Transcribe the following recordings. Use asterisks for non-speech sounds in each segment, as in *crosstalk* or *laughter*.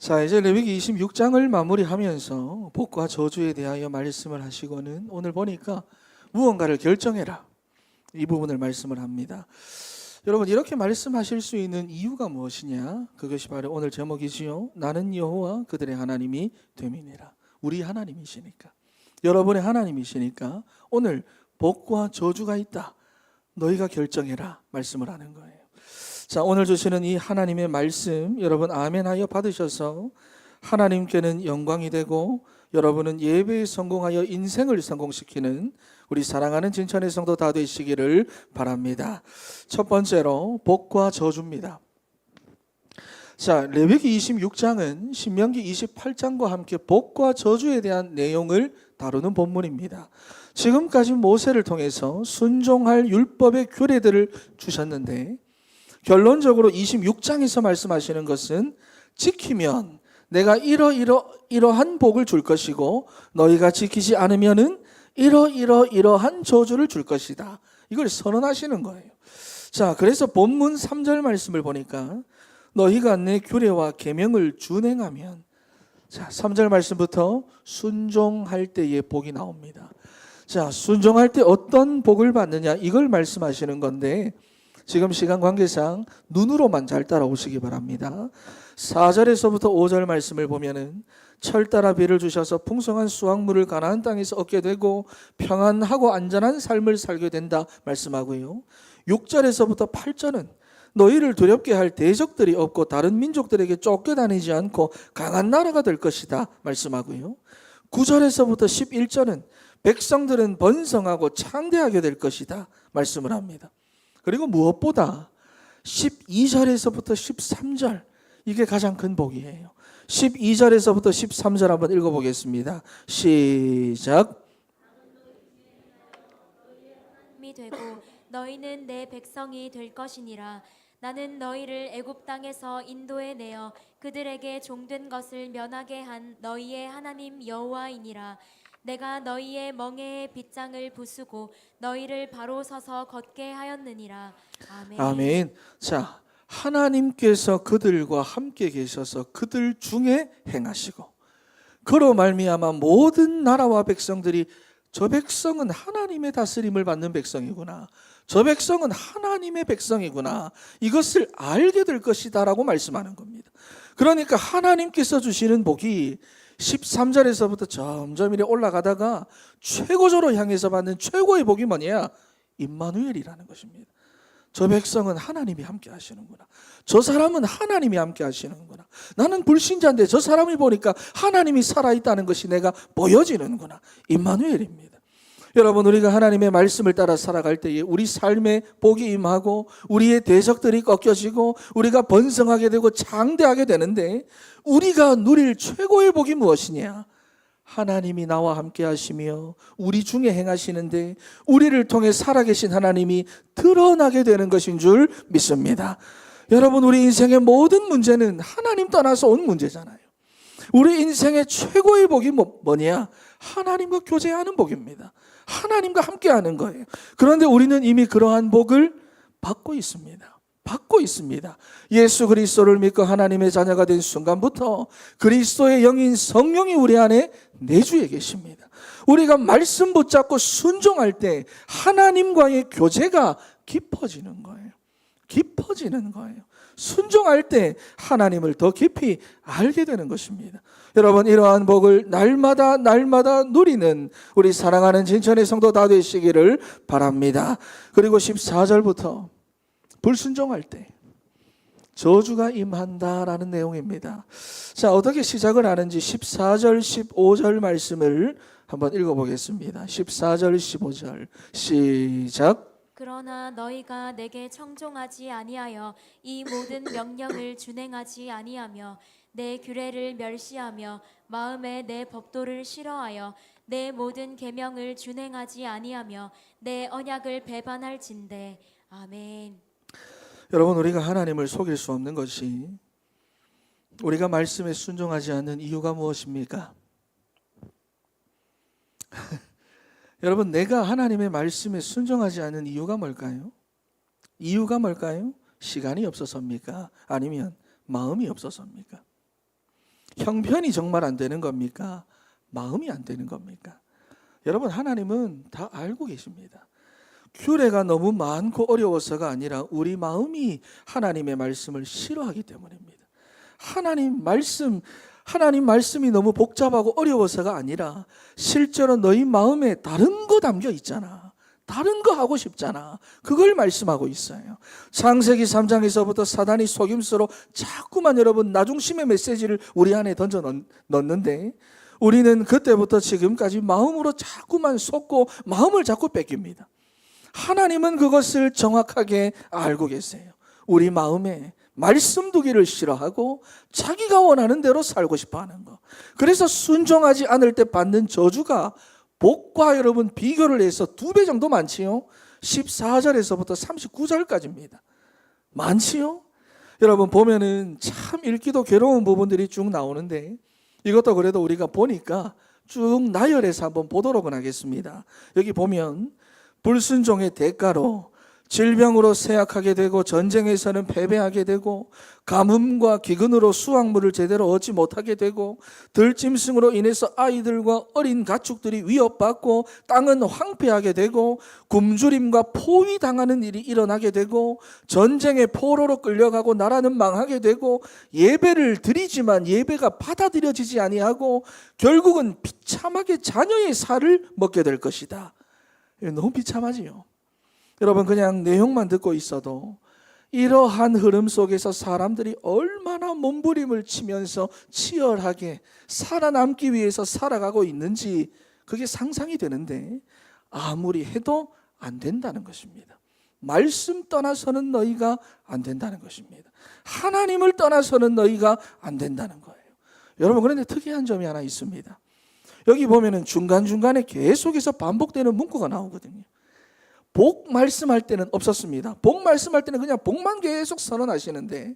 자, 이제 레위기 26장을 마무리하면서 복과 저주에 대하여 말씀을 하시고는 오늘 보니까 무언가를 결정해라. 이 부분을 말씀을 합니다. 여러분 이렇게 말씀하실 수 있는 이유가 무엇이냐? 그것이 바로 오늘 제목이지요. 나는 여호와 그들의 하나님이 됨이니라. 우리 하나님이시니까. 여러분의 하나님이시니까 오늘 복과 저주가 있다. 너희가 결정해라. 말씀을 하는 거예요. 자, 오늘 주시는 이 하나님의 말씀 여러분 아멘하여 받으셔서 하나님께는 영광이 되고 여러분은 예배에 성공하여 인생을 성공시키는 우리 사랑하는 진천의 성도 다 되시기를 바랍니다. 첫 번째로 복과 저주입니다. 자, 레위기 26장은 신명기 28장과 함께 복과 저주에 대한 내용을 다루는 본문입니다. 지금까지 모세를 통해서 순종할 율법의 규례들을 주셨는데 결론적으로 26장에서 말씀하시는 것은 지키면 내가 이러이러 이러한 복을 줄 것이고 너희가 지키지 않으면은 이러이러 이러한 저주를 줄 것이다. 이걸 선언하시는 거예요. 자, 그래서 본문 3절 말씀을 보니까 너희가 내 규례와 계명을 준행하면 자, 3절 말씀부터 순종할 때의 복이 나옵니다. 자, 순종할 때 어떤 복을 받느냐 이걸 말씀하시는 건데 지금 시간 관계상 눈으로만 잘 따라오시기 바랍니다. 4절에서부터 5절 말씀을 보면은 철 따라 비를 주셔서 풍성한 수확물을 가나안 땅에서 얻게 되고 평안하고 안전한 삶을 살게 된다 말씀하고요. 6절에서부터 8절은 너희를 두렵게 할 대적들이 없고 다른 민족들에게 쫓겨다니지 않고 강한 나라가 될 것이다 말씀하고요. 9절에서부터 11절은 백성들은 번성하고 창대하게 될 것이다 말씀을 합니다. 그리고 무엇보다 12절에서부터 13절 이게 가장 큰 복이에요. 12절에서부터 13절 한번 읽어보겠습니다. 시작. 이 되고 너희는 내 백성이 될 것이니라 나는 너희를 애굽 땅에서 인도해 내어 그들에게 종된 것을 면하게 한 너희의 하나님 여호와이니라 내가 너희의 멍에의 빗장을 부수고 너희를 바로 서서 걷게 하였느니라 아멘. 아멘. 자, 하나님께서 그들과 함께 계셔서 그들 중에 행하시고 그로 말미암아 모든 나라와 백성들이 저 백성은 하나님의 다스림을 받는 백성이구나. 저 백성은 하나님의 백성이구나. 이것을 알게 될 것이다라고 말씀하는 겁니다. 그러니까 하나님께서 주시는 복이 13절에서부터 점점 이래 올라가다가 최고조로 향해서 받는 최고의 복이 뭐냐? 임마누엘이라는 것입니다. 저 백성은 하나님이 함께 하시는구나. 저 사람은 하나님이 함께 하시는구나. 나는 불신자인데 저 사람이 보니까 하나님이 살아있다는 것이 내가 보여지는구나. 임마누엘입니다. 여러분 우리가 하나님의 말씀을 따라 살아갈 때에 우리 삶에 복이 임하고 우리의 대적들이 꺾여지고 우리가 번성하게 되고 장대하게 되는데 우리가 누릴 최고의 복이 무엇이냐? 하나님이 나와 함께 하시며 우리 중에 행하시는데 우리를 통해 살아계신 하나님이 드러나게 되는 것인 줄 믿습니다. 여러분 우리 인생의 모든 문제는 하나님 떠나서 온 문제잖아요. 우리 인생의 최고의 복이 뭐, 뭐냐? 하나님과 교제하는 복입니다. 하나님과 함께 하는 거예요. 그런데 우리는 이미 그러한 복을 받고 있습니다. 받고 있습니다. 예수 그리스도를 믿고 하나님의 자녀가 된 순간부터 그리스도의 영인 성령이 우리 안에 내주에 계십니다. 우리가 말씀 붙잡고 순종할 때 하나님과의 교제가 깊어지는 거예요. 깊어지는 거예요. 순종할 때 하나님을 더 깊이 알게 되는 것입니다. 여러분 이러한 복을 날마다 날마다 누리는 우리 사랑하는 진천의 성도 다 되시기를 바랍니다. 그리고 14절부터 불순종할 때 저주가 임한다라는 내용입니다. 자, 어떻게 시작을 하는지 14절, 15절 말씀을 한번 읽어 보겠습니다. 14절, 15절 시작. 그러나 너희가 내게 청종하지 아니하여 이 모든 명령을 준행하지 아니하며 내 규례를 멸시하며 마음에 내 법도를 싫어하여 내 모든 계명을 준행하지 아니하며 내 언약을 배반할진대 아멘. 여러분 우리가 하나님을 속일 수 없는 것이 우리가 말씀에 순종하지 않는 이유가 무엇입니까? *laughs* 여러분 내가 하나님의 말씀에 순종하지 않는 이유가 뭘까요? 이유가 뭘까요? 시간이 없어서입니까? 아니면 마음이 없어서입니까? 형편이 정말 안 되는 겁니까? 마음이 안 되는 겁니까? 여러분 하나님은 다 알고 계십니다. 규례가 너무 많고 어려워서가 아니라 우리 마음이 하나님의 말씀을 싫어하기 때문입니다. 하나님 말씀 하나님 말씀이 너무 복잡하고 어려워서가 아니라 실제로 너희 마음에 다른 거 담겨 있잖아. 다른 거 하고 싶잖아. 그걸 말씀하고 있어요. 창세기 3장에서부터 사단이 속임수로 자꾸만 여러분 나중심의 메시지를 우리 안에 던져 넣- 넣는데 우리는 그때부터 지금까지 마음으로 자꾸만 속고 마음을 자꾸 뺏깁니다. 하나님은 그것을 정확하게 알고 계세요. 우리 마음에 말씀 두기를 싫어하고 자기가 원하는 대로 살고 싶어 하는 거. 그래서 순종하지 않을 때 받는 저주가 복과 여러분 비교를 해서 두 배 정도 많지요. 14절에서부터 39절까지입니다. 많지요? 여러분 보면은 참 읽기도 괴로운 부분들이 쭉 나오는데 이것도 그래도 우리가 보니까 쭉 나열해서 한번 보도록 하겠습니다. 여기 보면 불순종의 대가로 질병으로 쇠약하게 되고 전쟁에서는 패배하게 되고 가뭄과 기근으로 수확물을 제대로 얻지 못하게 되고 들짐승으로 인해서 아이들과 어린 가축들이 위협받고 땅은 황폐하게 되고 굶주림과 포위 당하는 일이 일어나게 되고 전쟁의 포로로 끌려가고 나라는 망하게 되고 예배를 드리지만 예배가 받아들여지지 아니하고 결국은 비참하게 자녀의 살을 먹게 될 것이다. 너무 비참하지요. 여러분 그냥 내용만 듣고 있어도 이러한 흐름 속에서 사람들이 얼마나 몸부림을 치면서 치열하게 살아남기 위해서 살아가고 있는지 그게 상상이 되는데 아무리 해도 안 된다는 것입니다. 말씀 떠나서는 너희가 안 된다는 것입니다. 하나님을 떠나서는 너희가 안 된다는 거예요. 여러분 그런데 특이한 점이 하나 있습니다. 여기 보면은 중간중간에 계속해서 반복되는 문구가 나오거든요. 복 말씀할 때는 없었습니다. 복 말씀할 때는 그냥 복만 계속 선언하시는데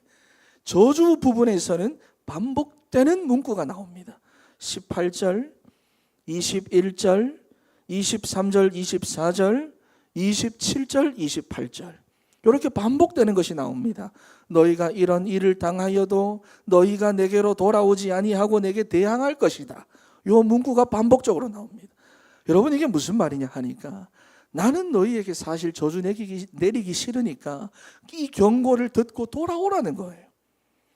저주 부분에서는 반복되는 문구가 나옵니다. 18절, 21절, 23절, 24절, 27절, 28절. 이렇게 반복되는 것이 나옵니다. 너희가 이런 일을 당하여도 너희가 내게로 돌아오지 아니하고 내게 대항할 것이다. 요 문구가 반복적으로 나옵니다. 여러분 이게 무슨 말이냐 하니까 나는 너희에게 사실 저주 내리기, 내리기 싫으니까 이 경고를 듣고 돌아오라는 거예요.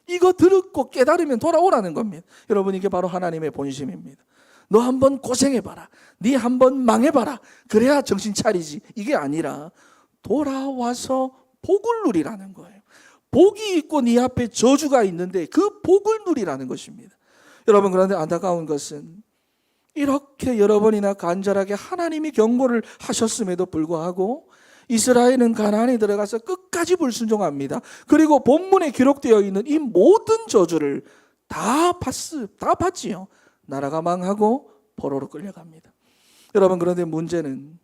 이거 듣고 깨달으면 돌아오라는 겁니다. 여러분 이게 바로 하나님의 본심입니다. 너 한번 고생해봐라. 네 한번 망해봐라. 그래야 정신 차리지. 이게 아니라 돌아와서 복을 누리라는 거예요. 복이 있고 네 앞에 저주가 있는데 그 복을 누리라는 것입니다. 여러분 그런데 안타까운 것은 이렇게 여러 번이나 간절하게 하나님이 경고를 하셨음에도 불구하고 이스라엘은 가나안에 들어가서 끝까지 불순종합니다. 그리고 본문에 기록되어 있는 이 모든 저주를 다 받, 다 받지요. 나라가 망하고 포로로 끌려갑니다. 여러분 그런데 문제는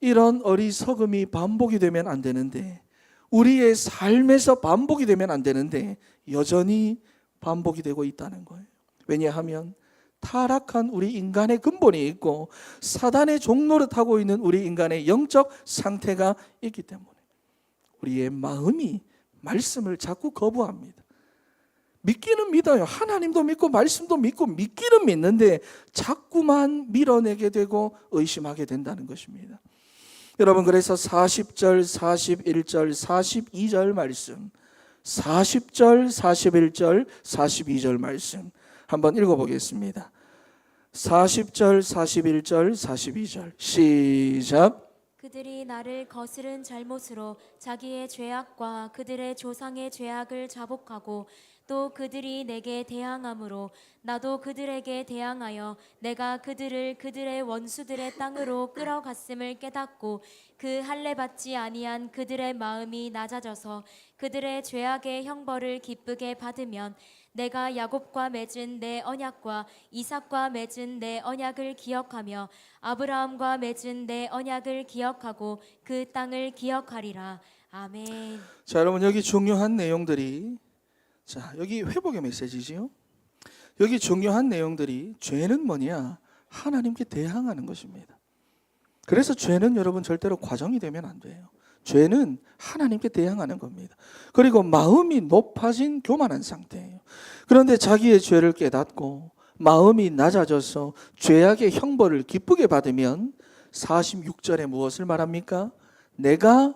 이런 어리석음이 반복이 되면 안 되는데 우리의 삶에서 반복이 되면 안 되는데 여전히 반복이 되고 있다는 거예요. 왜냐하면 타락한 우리 인간의 근본이 있고 사단의 종노릇하고 있는 우리 인간의 영적 상태가 있기 때문에 우리의 마음이 말씀을 자꾸 거부합니다. 믿기는 믿어요. 하나님도 믿고 말씀도 믿고 믿기는 믿는데 자꾸만 밀어내게 되고 의심하게 된다는 것입니다. 여러분 그래서 40절, 41절, 42절 말씀 40절, 41절, 42절 말씀 한번 읽어보겠습니다. 40절, 41절, 42절 시작. 그들이 나를 거스른 잘못으로 자기의 죄악과 그들의 조상의 죄악을 자복하고 또 그들이 내게 대항함으로 나도 그들에게 대항하여 내가 그들을 그들의 원수들의 땅으로 끌어갔음을 깨닫고 그 할례 받지 아니한 그들의 마음이 낮아져서 그들의 죄악의 형벌을 기쁘게 받으면 내가 야곱과 맺은 내 언약과 이삭과 맺은 내 언약을 기억하며 아브라함과 맺은 내 언약을 기억하고 그 땅을 기억하리라. 아멘. 자, 여러분 여기 중요한 내용들이 자, 여기 회복의 메시지지요. 여기 중요한 내용들이 죄는 뭐냐? 하나님께 대항하는 것입니다. 그래서 죄는 여러분 절대로 과정이 되면 안 돼요. 죄는 하나님께 대항하는 겁니다. 그리고 마음이 높아진 교만한 상태예요. 그런데 자기의 죄를 깨닫고 마음이 낮아져서 죄악의 형벌을 기쁘게 받으면 46절에 무엇을 말합니까? 내가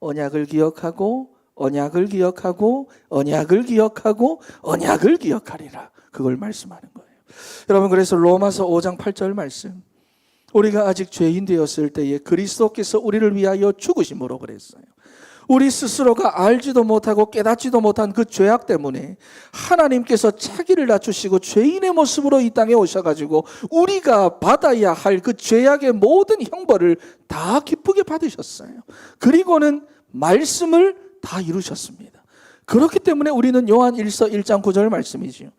언약을 기억하고 언약을 기억하고 언약을 기억하고 언약을 기억하리라. 그걸 말씀하는 거예요. 여러분 그래서 로마서 5장 8절 말씀. 우리가 아직 죄인 되었을 때에 그리스도께서 우리를 위하여 죽으심으로 그랬어요. 우리 스스로가 알지도 못하고 깨닫지도 못한 그 죄악 때문에 하나님께서 자기를 낮추시고 죄인의 모습으로 이 땅에 오셔가지고 우리가 받아야 할 그 죄악의 모든 형벌을 다 기쁘게 받으셨어요. 그리고는 말씀을 다 이루셨습니다. 그렇기 때문에 우리는 요한 1서 1장 9절 말씀이지요.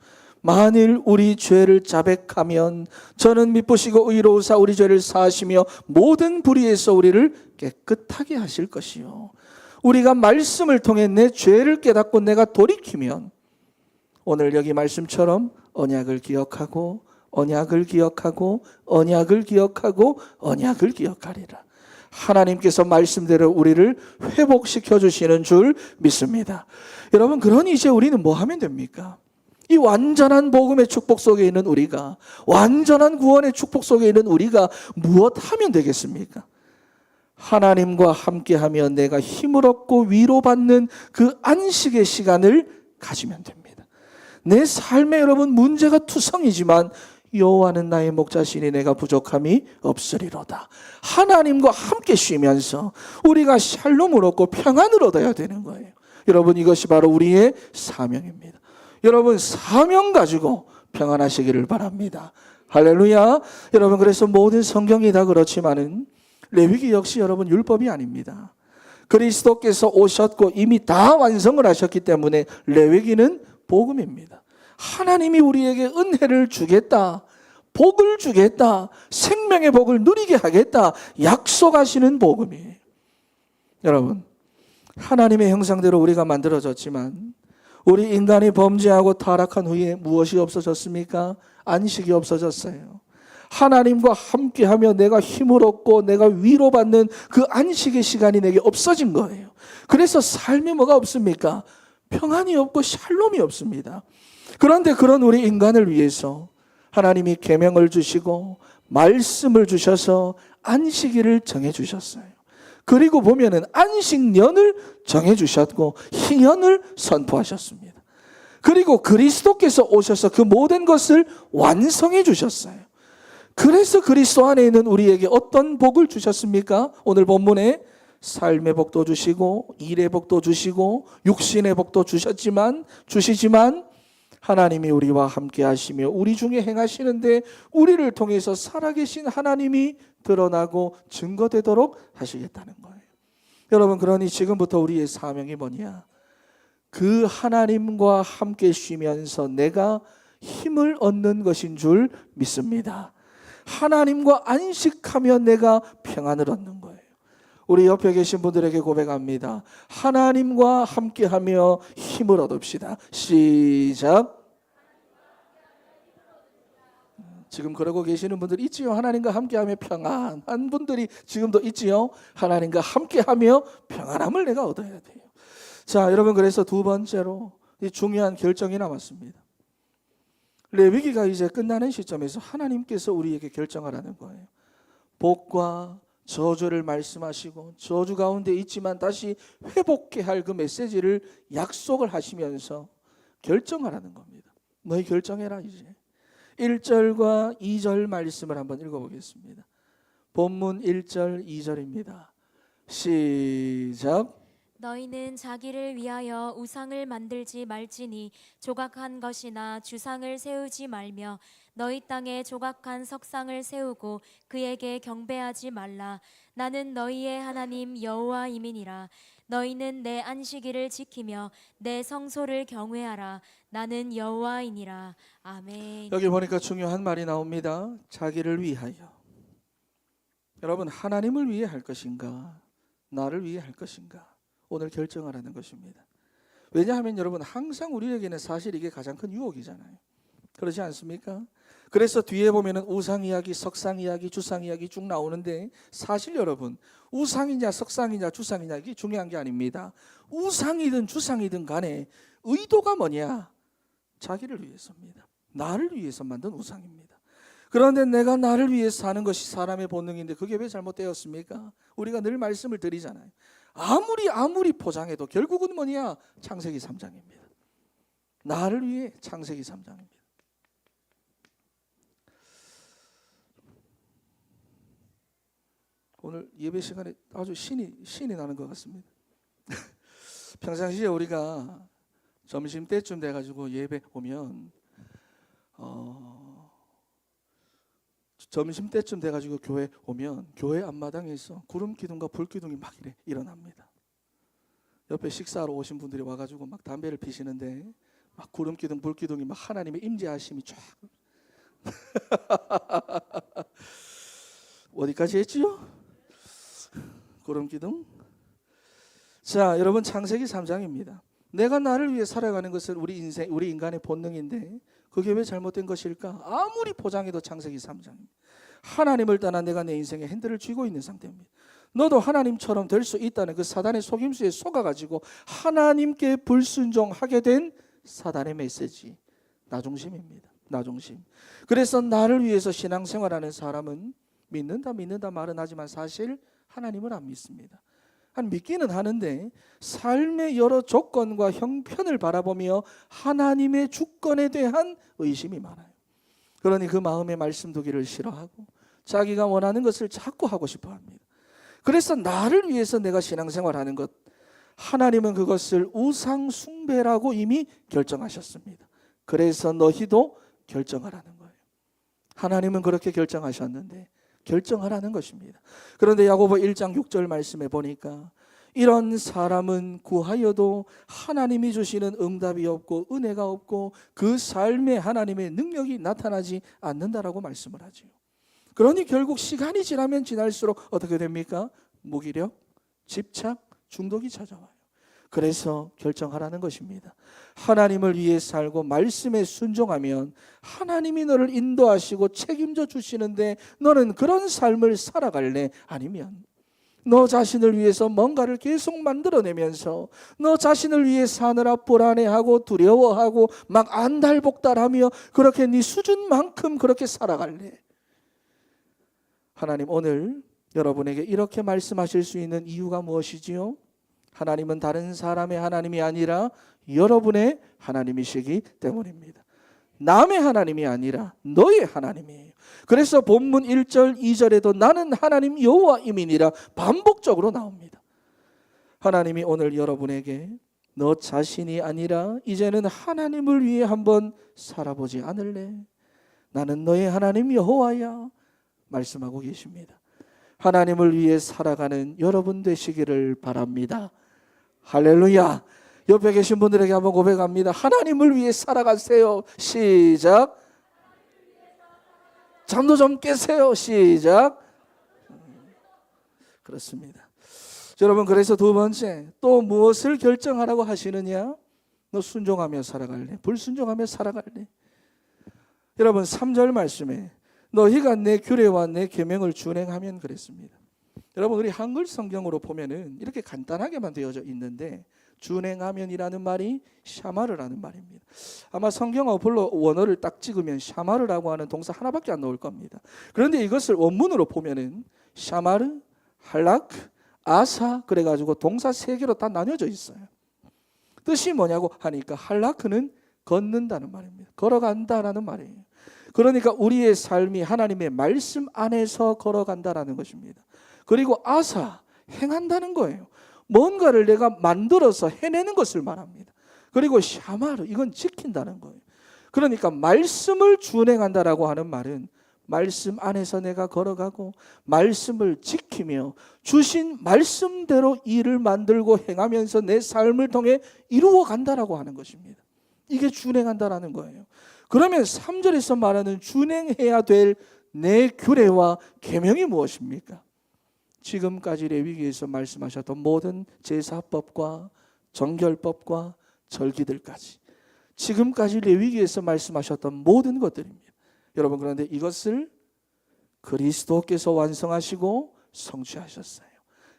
만일 우리 죄를 자백하면 저는 미쁘시고 의로우사 우리 죄를 사하시며 모든 불의에서 우리를 깨끗하게 하실 것이요. 우리가 말씀을 통해 내 죄를 깨닫고 내가 돌이키면 오늘 여기 말씀처럼 언약을 기억하고 언약을 기억하고 언약을 기억하고 언약을 기억하리라. 하나님께서 말씀대로 우리를 회복시켜 주시는 줄 믿습니다. 여러분 그러니 이제 우리는 뭐 하면 됩니까? 이 완전한 복음의 축복 속에 있는 우리가 완전한 구원의 축복 속에 있는 우리가 무엇 하면 되겠습니까? 하나님과 함께하며 내가 힘을 얻고 위로받는 그 안식의 시간을 가지면 됩니다. 내 삶에 여러분 문제가 투성이지만 여호와는 나의 목자시니 내가 부족함이 없으리로다. 하나님과 함께 쉬면서 우리가 샬롬을 얻고 평안을 얻어야 되는 거예요. 여러분 이것이 바로 우리의 사명입니다. 여러분 사명 가지고 평안하시기를 바랍니다. 할렐루야. 여러분 그래서 모든 성경이 다 그렇지만은 레위기 역시 여러분 율법이 아닙니다. 그리스도께서 오셨고 이미 다 완성을 하셨기 때문에 레위기는 복음입니다. 하나님이 우리에게 은혜를 주겠다. 복을 주겠다. 생명의 복을 누리게 하겠다. 약속하시는 복음이에요. 여러분, 하나님의 형상대로 우리가 만들어졌지만 우리 인간이 범죄하고 타락한 후에 무엇이 없어졌습니까? 안식이 없어졌어요. 하나님과 함께하며 내가 힘을 얻고 내가 위로받는 그 안식의 시간이 내게 없어진 거예요. 그래서 삶이 뭐가 없습니까? 평안이 없고 샬롬이 없습니다. 그런데 그런 우리 인간을 위해서 하나님이 계명을 주시고 말씀을 주셔서 안식일을 정해 주셨어요. 그리고 보면은 안식년을 정해 주셨고 희년을 선포하셨습니다. 그리고 그리스도께서 오셔서 그 모든 것을 완성해 주셨어요. 그래서 그리스도 안에 있는 우리에게 어떤 복을 주셨습니까? 오늘 본문에 삶의 복도 주시고 일의 복도 주시고 육신의 복도 주셨지만 주시지만 하나님이 우리와 함께 하시며 우리 중에 행하시는데 우리를 통해서 살아계신 하나님이 드러나고 증거되도록 하시겠다는 거예요. 여러분 그러니 지금부터 우리의 사명이 뭐냐? 그 하나님과 함께 쉬면서 내가 힘을 얻는 것인 줄 믿습니다. 하나님과 안식하며 내가 평안을 얻는 거예요. 우리 옆에 계신 분들에게 고백합니다. 하나님과 함께하며 힘을 얻읍시다. 시작. 지금 그러고 계시는 분들 있지요. 하나님과 함께하며 평안한 분들이 지금도 있지요. 하나님과 함께하며 평안함을 내가 얻어야 돼요. 자, 여러분 그래서 두 번째로 이 중요한 결정이 남았습니다. 레위기가 이제 끝나는 시점에서 하나님께서 우리에게 결정하라는 거예요. 복과 저주를 말씀하시고 저주 가운데 있지만 다시 회복해 할그 메시지를 약속을 하시면서 결정하라는 겁니다. 너희 결정해라 이제. 1절과 2절 말씀을 한번 읽어보겠습니다. 본문 1절 2절입니다. 시작. 너희는 자기를 위하여 우상을 만들지 말지니 조각한 것이나 주상을 세우지 말며 너희 땅에 조각한 석상을 세우고 그에게 경배하지 말라 나는 너희의 하나님 여호와임이니라 너희는 내 안식일을 지키며 내 성소를 경외하라 나는 여호와이니라 아멘 여기 보니까 중요한 말이 나옵니다. 자기를 위하여. 여러분 하나님을 위해 할 것인가? 나를 위해 할 것인가? 오늘 결정하라는 것입니다. 왜냐하면 여러분 항상 우리에게는 사실 이게 가장 큰 유혹이잖아요. 그렇지 않습니까? 그래서 뒤에 보면은 우상 이야기, 석상 이야기, 주상 이야기 쭉 나오는데 사실 여러분 우상이냐 석상이냐 주상이냐 이게 중요한 게 아닙니다. 우상이든 주상이든 간에 의도가 뭐냐? 자기를 위해서입니다. 나를 위해서 만든 우상입니다. 그런데 내가 나를 위해서 사는 것이 사람의 본능인데 그게 왜 잘못되었습니까? 우리가 늘 말씀을 드리잖아요. 아무리 아무리 포장해도 결국은 뭐냐? 창세기 3장입니다. 나를 위해 창세기 3장입니다. 오늘 예배 시간에 아주 신이 신이 나는 것 같습니다. *laughs* 평상시에 우리가 점심 때쯤 돼 가지고 예배 오면 어 점심 때쯤 돼 가지고 교회 오면 교회 앞마당에서 구름 기둥과 불 기둥이 막 이래 일어납니다. 옆에 식사하러 오신 분들이 와 가지고 막 담배를 피시는데 막 구름 기둥 불 기둥이 막 하나님의 임재하심이 쫙 *laughs* 어디까지 했지요? 구름 기둥. 자, 여러분 창세기 3장입니다. 내가 나를 위해 살아가는 것은 우리 인생, 우리 인간의 본능인데 그게 왜 잘못된 것일까? 아무리 포장해도 창세기 3장입니다. 하나님을 떠나 내가 내 인생에 핸들을 쥐고 있는 상태입니다. 너도 하나님처럼 될 수 있다는 그 사단의 속임수에 속아가지고 하나님께 불순종하게 된 사단의 메시지 나 중심입니다. 나 중심. 그래서 나를 위해서 신앙생활하는 사람은 믿는다 믿는다 말은 하지만 사실 하나님을 안 믿습니다. 한 믿기는 하는데 삶의 여러 조건과 형편을 바라보며 하나님의 주권에 대한 의심이 많아요. 그러니 그 마음의 말씀 두기를 싫어하고 자기가 원하는 것을 자꾸 하고 싶어 합니다. 그래서 나를 위해서 내가 신앙생활하는 것 하나님은 그것을 우상 숭배라고 이미 결정하셨습니다. 그래서 너희도 결정하라는 거예요. 하나님은 그렇게 결정하셨는데 결정하라는 것입니다. 그런데 야고보 1장 6절 말씀에 보니까 이런 사람은 구하여도 하나님이 주시는 응답이 없고 은혜가 없고 그 삶에 하나님의 능력이 나타나지 않는다라고 말씀을 하지요. 그러니 결국 시간이 지나면 지날수록 어떻게 됩니까? 무기력, 집착, 중독이 찾아와요. 그래서 결정하라는 것입니다. 하나님을 위해 살고 말씀에 순종하면 하나님이 너를 인도하시고 책임져 주시는데 너는 그런 삶을 살아갈래? 아니면 너 자신을 위해서 뭔가를 계속 만들어내면서 너 자신을 위해 사느라 불안해하고 두려워하고 막 안달복달하며 그렇게 네 수준만큼 그렇게 살아갈래? 하나님 오늘 여러분에게 이렇게 말씀하실 수 있는 이유가 무엇이지요? 하나님은 다른 사람의 하나님이 아니라 여러분의 하나님이시기 때문입니다. 남의 하나님이 아니라 너의 하나님이에요. 그래서 본문 1절, 2절에도 나는 하나님 여호와임이니라 반복적으로 나옵니다. 하나님이 오늘 여러분에게 너 자신이 아니라 이제는 하나님을 위해 한번 살아보지 않을래? 나는 너의 하나님 여호와야 말씀하고 계십니다. 하나님을 위해 살아가는 여러분 되시기를 바랍니다. 할렐루야. 옆에 계신 분들에게 한번 고백합니다. 하나님을 위해 살아가세요. 시작. 잠도 좀 깨세요. 시작. 그렇습니다. 여러분 그래서 두 번째 또 무엇을 결정하라고 하시느냐? 너 순종하며 살아갈래? 불순종하며 살아갈래? 여러분 3절 말씀에 너희가 내 규례와 내 계명을 준행하면 그랬습니다. 여러분 우리 한글 성경으로 보면은 이렇게 간단하게만 되어져 있는데 준행하면이라는 말이 샤마르라는 말입니다. 아마 성경 어플로 원어를 딱 찍으면 샤마르라고 하는 동사 하나밖에 안 나올 겁니다. 그런데 이것을 원문으로 보면은 샤마르, 할라크, 아사 그래 가지고 동사 세 개로 다 나뉘어져 있어요. 뜻이 뭐냐고 하니까 할라크는 걷는다는 말입니다. 걸어간다라는 말이에요. 그러니까 우리의 삶이 하나님의 말씀 안에서 걸어간다라는 것입니다. 그리고 아사 행한다는 거예요. 뭔가를 내가 만들어서 해내는 것을 말합니다. 그리고 샤마르 이건 지킨다는 거예요. 그러니까 말씀을 준행한다라고 하는 말은 말씀 안에서 내가 걸어가고 말씀을 지키며 주신 말씀대로 일을 만들고 행하면서 내 삶을 통해 이루어 간다라고 하는 것입니다. 이게 준행한다라는 거예요. 그러면 3절에서 말하는 준행해야 될 내 규례와 계명이 무엇입니까? 지금까지 레위기에서 말씀하셨던 모든 제사법과 정결법과 절기들까지 지금까지 레위기에서 말씀하셨던 모든 것들입니다. 여러분 그런데 이것을 그리스도께서 완성하시고 성취하셨어요.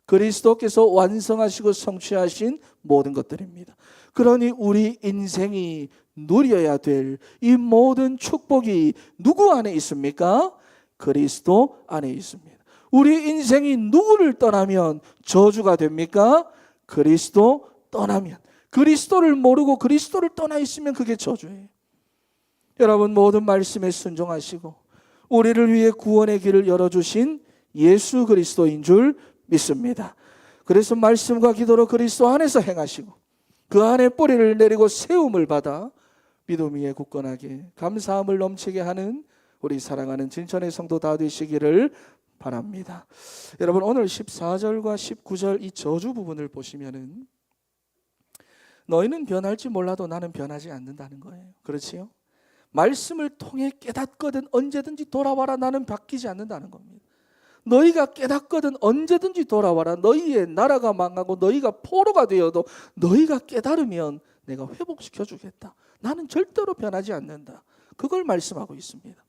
그리스도께서 완성하시고 성취하신 모든 것들입니다. 그러니 우리 인생이 누려야 될 이 모든 축복이 누구 안에 있습니까? 그리스도 안에 있습니다. 우리 인생이 누구를 떠나면 저주가 됩니까? 그리스도 떠나면 그리스도를 모르고 그리스도를 떠나 있으면 그게 저주예요. 여러분 모든 말씀에 순종하시고 우리를 위해 구원의 길을 열어주신 예수 그리스도인 줄 믿습니다. 그래서 말씀과 기도로 그리스도 안에서 행하시고 그 안에 뿌리를 내리고 세움을 받아 믿음 위에 굳건하게 감사함을 넘치게 하는 우리 사랑하는 진천의 성도 다 되시기를 바랍니다. 여러분 오늘 14절과 19절 이 저주 부분을 보시면은 너희는 변할지 몰라도 나는 변하지 않는다는 거예요. 그렇지요? 말씀을 통해 깨닫거든 언제든지 돌아와라 나는 바뀌지 않는다는 겁니다. 너희가 깨닫거든 언제든지 돌아와라 너희의 나라가 망하고 너희가 포로가 되어도 너희가 깨달으면 내가 회복시켜 주겠다. 나는 절대로 변하지 않는다. 그걸 말씀하고 있습니다.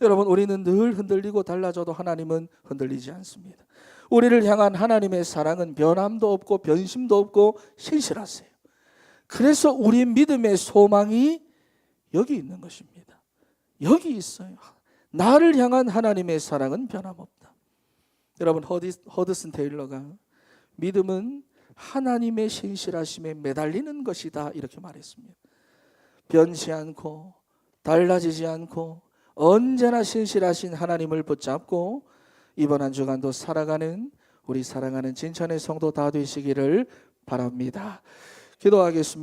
여러분 우리는 늘 흔들리고 달라져도 하나님은 흔들리지 않습니다. 우리를 향한 하나님의 사랑은 변함도 없고 변심도 없고 신실하세요. 그래서 우리 믿음의 소망이 여기 있는 것입니다. 여기 있어요. 나를 향한 하나님의 사랑은 변함없다. 여러분 허드슨 테일러가 믿음은 하나님의 신실하심에 매달리는 것이다 이렇게 말했습니다. 변치 않고 달라지지 않고 언제나 신실하신 하나님을 붙잡고 이번 한 주간도 살아가는 우리 사랑하는 진천의 성도 다 되시기를 바랍니다. 기도하겠습니다.